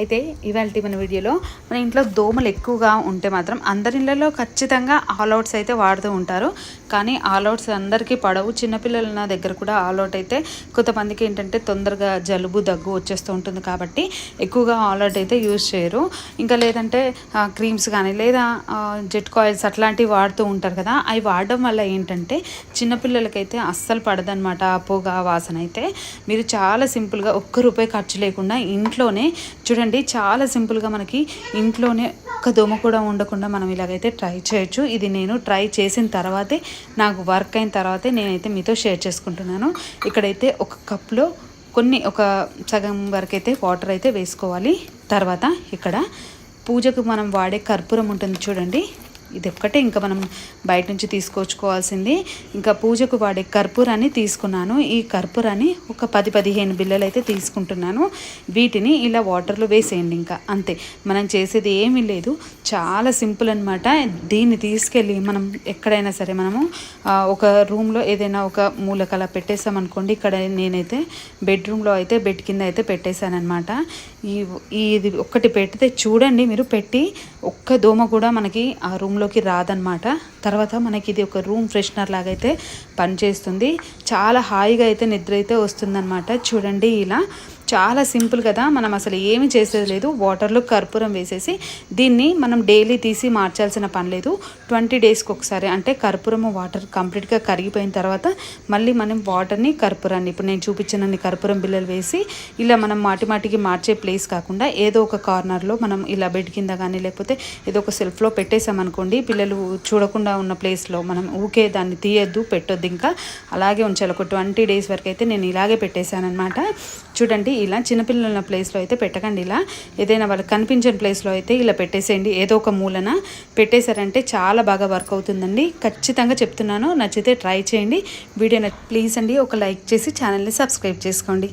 అయితే ఇవాళ మన వీడియోలో మన ఇంట్లో దోమలు ఎక్కువగా ఉంటే మాత్రం అందరి ఇళ్ళలో ఖచ్చితంగా ఆల్ అవుట్స్ అయితే వాడుతూ ఉంటారు. కానీ ఆల్ అవుట్స్ అందరికీ పడవు. చిన్నపిల్లల నా దగ్గర కూడా ఆల్ అవుట్ అయితే కొంతమందికి ఏంటంటే తొందరగా జలుబు దగ్గు వచ్చేస్తూ ఉంటుంది కాబట్టి ఎక్కువగా ఆల్ అవుట్ అయితే యూజ్ చేయరు. ఇంకా లేదంటే క్రీమ్స్ కానీ లేదా జెట్ కాయిల్స్ అట్లాంటివి వాడుతూ ఉంటారు కదా అవి వాడడం వల్ల ఏంటంటే చిన్నపిల్లలకైతే అస్సలు పడదనమాట ఆ పొగ వాసన అయితే. మీరు చాలా సింపుల్గా ఒక్క రూపాయి ఖర్చు లేకుండా ఇంట్లోనే చూడండి అండి. చాలా సింపుల్గా మనకి ఇంట్లోనే ఒక్క దోమ కూడా ఉండకుండా మనం ఇలాగైతే ట్రై చేయొచ్చు. ఇది నేను ట్రై చేసిన తర్వాతే నాకు వర్క్ అయిన తర్వాతే నేనైతే మీతో షేర్ చేసుకుంటున్నాను. ఇక్కడైతే ఒక కప్లో కొన్ని ఒక సగం వరకు అయితే వాటర్ అయితే వేసుకోవాలి. తర్వాత ఇక్కడ పూజకు మనం వాడే కర్పూరం ఉంటుంది చూడండి. ఇది ఒక్కటే ఇంకా మనం బయట నుంచి తీసుకొచ్చుకోవాల్సింది ఇంకా పూజకు వాడే కర్పూరాన్ని తీసుకున్నాను. ఈ కర్పూరాన్ని ఒక పది పదిహేను బిల్లలు అయితే తీసుకుంటున్నాను. వీటిని ఇలా వాటర్లో వేసేయండి ఇంకా. అంతే. మనం చేసేది ఏమీ లేదు. చాలా సింపుల్ అనమాట దీన్ని తీసుకెళ్ళి మనం ఎక్కడైనా సరే మనము ఒక రూమ్లో ఏదైనా ఒక మూలకల పెట్టేసామనుకోండి ఇక్కడ నేనైతే బెడ్రూమ్లో అయితే బెడ్ కింద అయితే పెట్టేశానమాట ఈ ఇది ఒక్కటి పెడితే చూడండి మీరు పెట్టి ఒక్క దోమ కూడా మనకి ఆ రూమ్ రూమ్లోకి రాదనమాట తర్వాత మనకి ఇది ఒక రూమ్ ఫ్రెషనర్ లాగా అయితే పనిచేస్తుంది. చాలా హాయిగా అయితే నిద్ర అయితే వస్తుందన్నమాట. చూడండి ఇలా. చాలా సింపుల్ కదా. మనం అసలు ఏమి చేసేది లేదు. వాటర్లో కర్పూరం వేసేసి దీన్ని మనం డైలీ తీసి మార్చాల్సిన పని లేదు. ట్వంటీ డేస్కి ఒకసారి అంటే కర్పూరం వాటర్ కంప్లీట్గా కరిగిపోయిన తర్వాత మళ్ళీ మనం వాటర్ని కర్పూరాన్ని ఇప్పుడు నేను చూపించినన్ని కర్పూరం బిల్లలు వేసి ఇలా మనం మాటి మాటికి మార్చే ప్లేస్ కాకుండా ఏదో ఒక కార్నర్లో మనం ఇలా బెడ్ కింద కానీ లేకపోతే ఏదో ఒక సెల్ఫ్లో పెట్టేసామనుకోండి పిల్లలు చూడకుండా ఉన్న ప్లేస్లో మనం ఊకే దాన్ని తీయొద్దు పెట్టొద్దు ఇంకా. అలాగే ఉంచాలి. ఒక ట్వంటీ డేస్ వరకు అయితే నేను ఇలాగే పెట్టేశానమాట చూడండి ఇలా చిన్నపిల్లలు ఉన్న ప్లేస్లో అయితే పెట్టకండి ఇలా. ఏదైనా వాళ్ళకి కనిపించని ప్లేస్లో అయితే ఇలా పెట్టేసేయండి. ఏదో ఒక మూలన పెట్టేశారంటే చాలా బాగా వర్క్ అవుతుందండి. ఖచ్చితంగా చెప్తున్నాను నచ్చితే ట్రై చేయండి. వీడియో ప్లీజ్ అండి ఒక లైక్ చేసి ఛానల్ని సబ్స్క్రైబ్ చేసుకోండి.